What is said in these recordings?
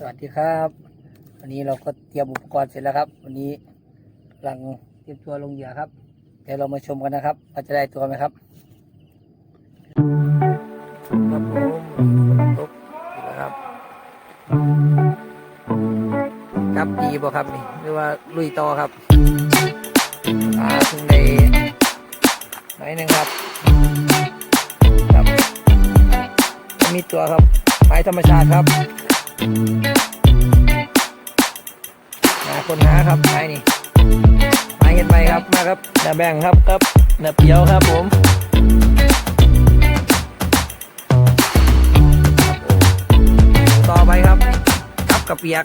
สวัสดีครับวันนี้เราก็เตรียมอุปกรณ์เสร็จแล้วครับ วันนี้กำลังเตรียมตัวลงเหยื่อครับเดี๋ยวเรามาชมกันนะครับว่าจะได้ตัวไหมครับครับผมตกอีกแล้วครับจับดีบ่ครับนี่หรือว่าลุยต่อครับอ่าถึงในไหนอยหนึ่งครับครับมีตัวครับไม้ธรรมชาติครับ หาคนหาครับไม้นี่ไม้เห็นไหมครับมาครับเนื้อแบ่งครับครับเนื้อเปียวครับผมต่อไปครับกับกระเปียก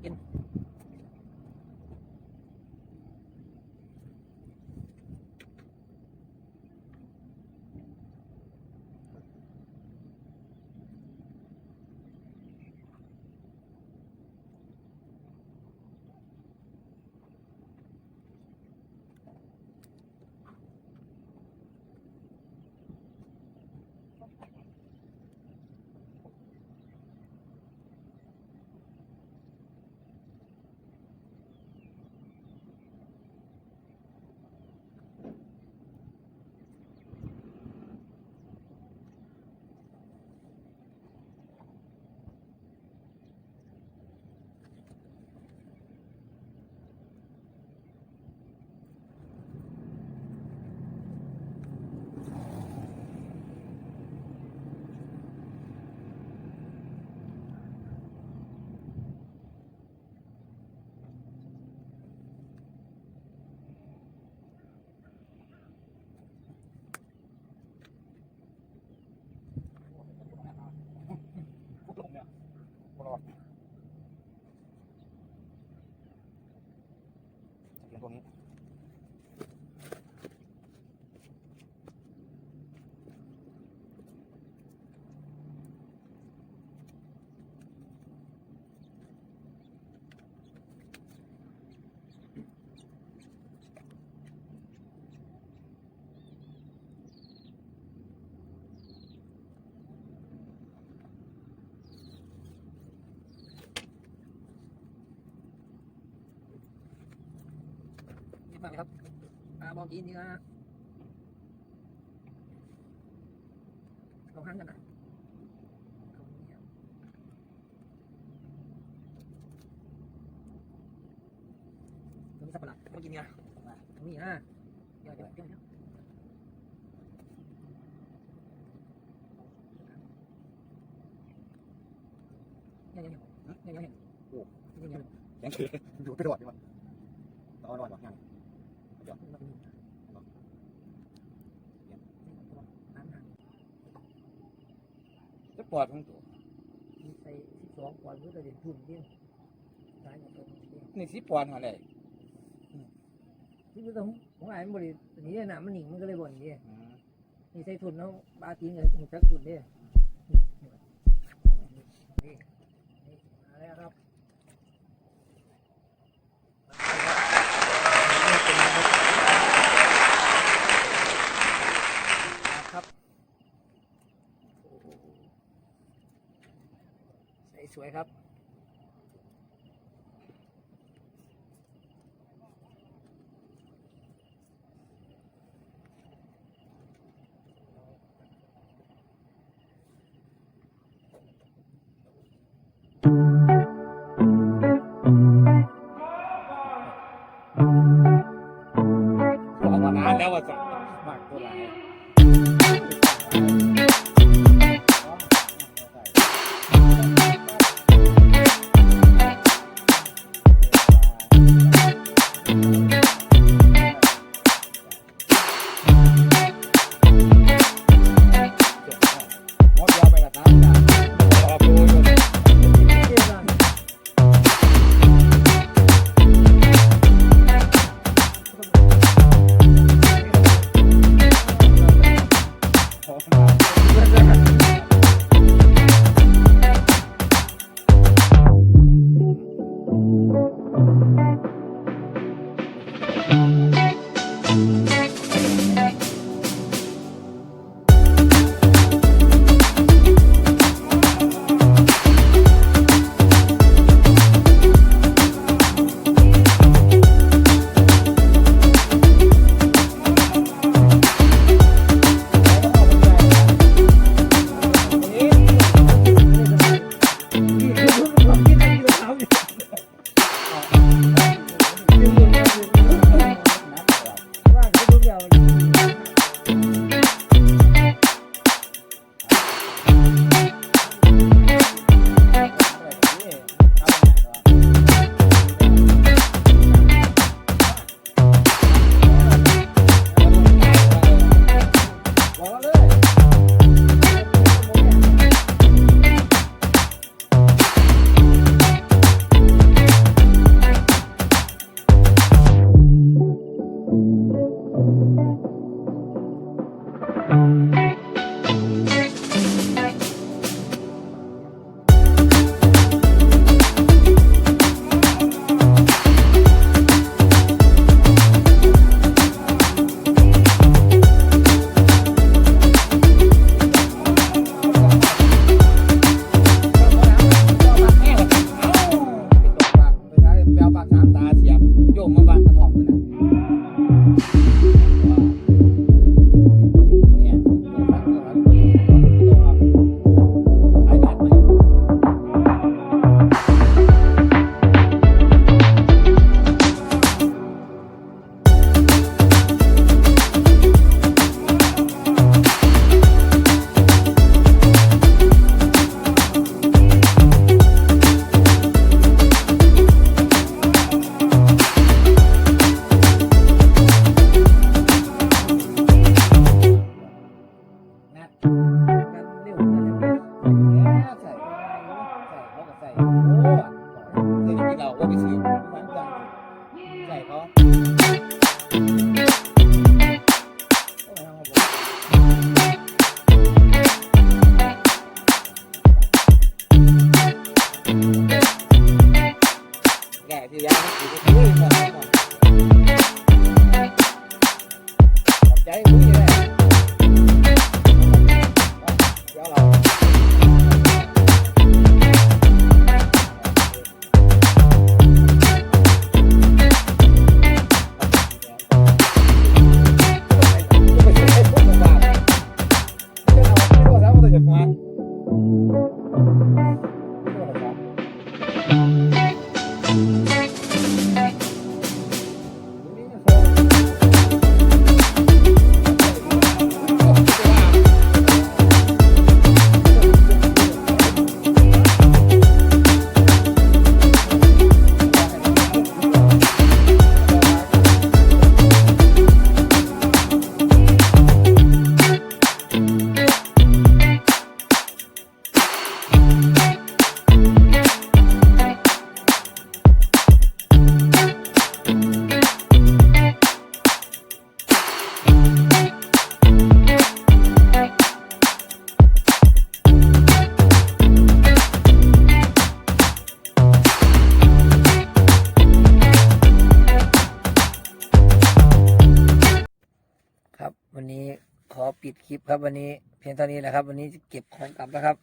ใช้ มากเลยครับปลาบอกกินนี่นะลองหันกันนะตัวนี้สับปะรดต้องกินเนี่ยตรงนี้นะเดี๋ยวเดี๋ยวเดี๋ยวเยวเนี่ยเนี่ยเนี่ยเนี่ยเนี่ยเนี่ยเฉยยังคืออยู่ไปโดดดีกว่าต้องเอานอนก่อนยังเดี๋ยว จะปอดทั้งตัวใส่สิบสองกว่าเพื่อจะเด่นทุนเดี่ยสายหมดเลยนี่สิปอดอะไรที่ต้องของไอ้บรินี้หนามันหนิงมันก็เลยบ่นดิอืมนี่ใส่ทุนแล้วบาตีนกับหุ่นจักทุนดินี่มาแล้วครับครับ แก่ ที่ยั วันนี้ขอปิดคลิปครับวันนี้ เพียงเท่านี้แหละครับ วันนี้เก็บของกลับแล้วครับ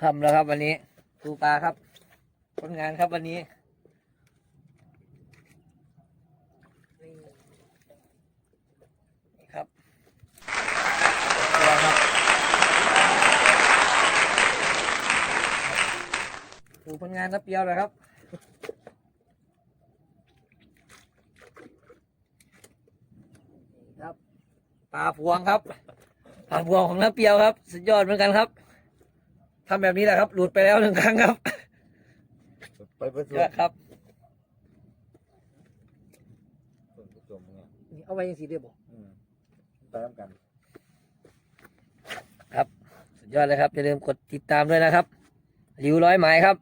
ค่ำแล้วครับ วันนี้ครูปลาครับผลงานครับวันนี้นี่ครับตัวครับดูผลงานนับเปียวเลยครับ ปลาพวงครับปลาพวงของน้าเปียวครับ สุดยอดเหมือนกันครับทำแบบนี้แหละครับ หลุดไปแล้วหนึ่งครั้งครับไปเพื่อเยอะครับส่วนผสมเนี่ยนี่เอาไว้ยังสีเดียวบอกอืมไปทำกันสุดยอดเลยครับอย่าลืมกดติดตามด้วยนะครับริวร้อยไม้ครับ